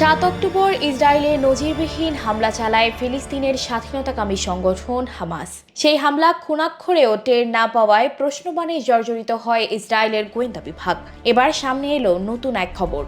সাত অক্টোবর ইসরায়েলে নজিরবিহীন হামলা চালায় ফিলিস্তিনের স্বাধীনতাকামী সংগঠন হামাস। সেই হামলা খুনাক্ষরেও টের না পাওয়ায় প্রশ্নবাণে জর্জরিত হয় ইসরায়েলের গোয়েন্দা বিভাগ। এবার সামনে এলো নতুন এক খবর।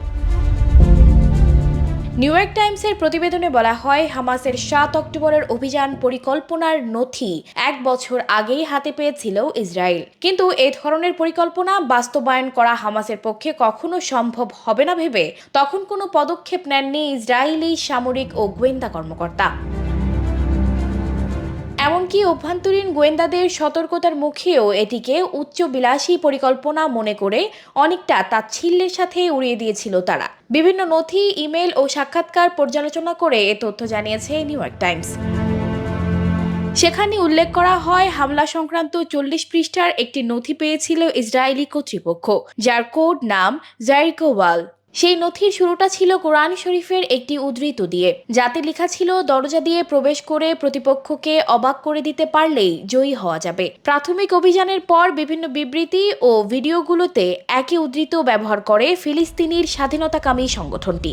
নিউ ইয়র্ক টাইমসের প্রতিবেদনে বলা হয়, হামাসের সাত অক্টোবরের অভিযান পরিকল্পনার নথি এক বছর আগেই হাতে পেয়েছিল ইসরায়েল। কিন্তু এ ধরনের পরিকল্পনা বাস্তবায়ন করা হামাসের পক্ষে কখনো সম্ভব হবে না ভেবে তখন কোনো পদক্ষেপ নেননি ইসরায়েলি সামরিক ও গোয়েন্দা কর্মকর্তা। এমনকি অভ্যন্তরীণ গোয়েন্দাদের সতর্কতার মুখেও এটিকে উচ্চ বিলাসী পরিকল্পনা মনে করে অনেকটা তাচ্ছিল্যের সাথে উড়িয়ে দিয়েছিল তারা। বিভিন্ন নথি, ইমেল ও সাক্ষাৎকার পর্যালোচনা করে এ তথ্য জানিয়েছে নিউ ইয়র্ক টাইমস। সেখানে উল্লেখ করা হয়, হামলা সংক্রান্ত চল্লিশ পৃষ্ঠার একটি নথি পেয়েছিল ইসরায়েলি কর্তৃপক্ষ, যার কোড নাম জারিকোওয়াল সেই নথির শুরুটা ছিল কোরআন শরীফের একটি উদ্ধৃত দিয়ে। যাতে লেখা ছিল, দরজা দিয়ে প্রবেশ করে প্রতিপক্ষকে অবাক করে দিতে পারলেই জয়ী হওয়া যাবে। প্রাথমিক অভিযানের পর বিভিন্ন বিবৃতি ও ভিডিওগুলোতে একই উদ্ধৃত ব্যবহার করে ফিলিস্তিনির স্বাধীনতাকামী সংগঠনটি।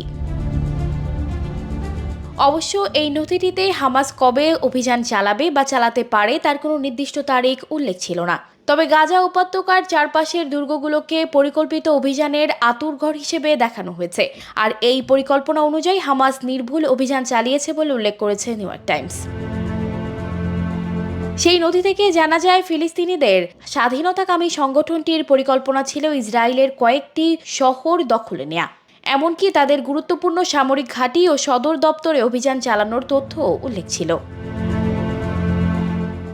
অবশ্য এই নথিটিতে হামাস কবে অভিযান চালাবে বা চালাতে পারে তার কোনো নির্দিষ্ট তারিখ উল্লেখ ছিল না। তবে গাজা উপত্যকার চারপাশের দুর্গগুলোকে পরিকল্পিত অভিযানের আতুরঘর হিসেবে দেখানো হয়েছে। আর এই পরিকল্পনা অনুযায়ী হামাস নির্ভুল অভিযান চালিয়েছে বলে উল্লেখ করেছে নিউ ইয়র্ক টাইমস। সেই নথি থেকে জানা যায়, ফিলিস্তিনিদের স্বাধীনতাকামী সংগঠনটির পরিকল্পনা ছিল ইসরায়েলের কয়েকটি শহর দখলে নেয়া। এমনকি তাদের গুরুত্বপূর্ণ সামরিক ঘাঁটি ও সদর দপ্তরে অভিযান চালানোর তথ্য উল্লেখ ছিল।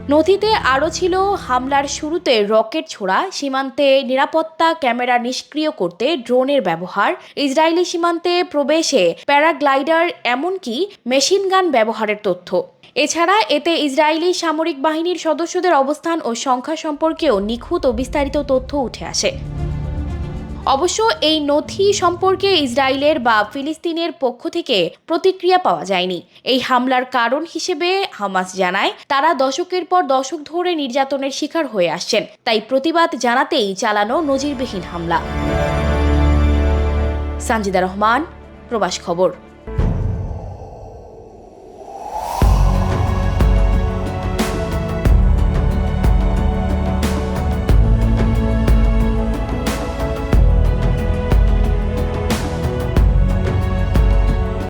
নথিতে আরও ছিল হামলার শুরুতে রকেট ছোড়া, সীমান্তে নিরাপত্তা ক্যামেরা নিষ্ক্রিয় করতে ড্রোনের ব্যবহার, ইসরায়েলি সীমান্তে প্রবেশে প্যারাগ্লাইডার, এমনকি মেশিন গান ব্যবহারের তথ্য। এছাড়া এতে ইসরায়েলি সামরিক বাহিনীর সদস্যদের অবস্থান ও সংখ্যা সম্পর্কেও নিখুঁত ও বিস্তারিত তথ্য উঠে আসে। অবশ্য এই নথি সম্পর্কে ইসরায়েলের বা ফিলিস্তিনের পক্ষ থেকে প্রতিক্রিয়া পাওয়া যায়নি। এই হামলার কারণ হিসেবে হামাস জানায়, তারা দশকের পর দশক ধরে নির্যাতনের শিকার হয়ে আসছেন। তাই প্রতিবাদ জানাতেই চালানো নজিরবিহীন হামলা। সানজিদা রহমান, প্রবাস খবর।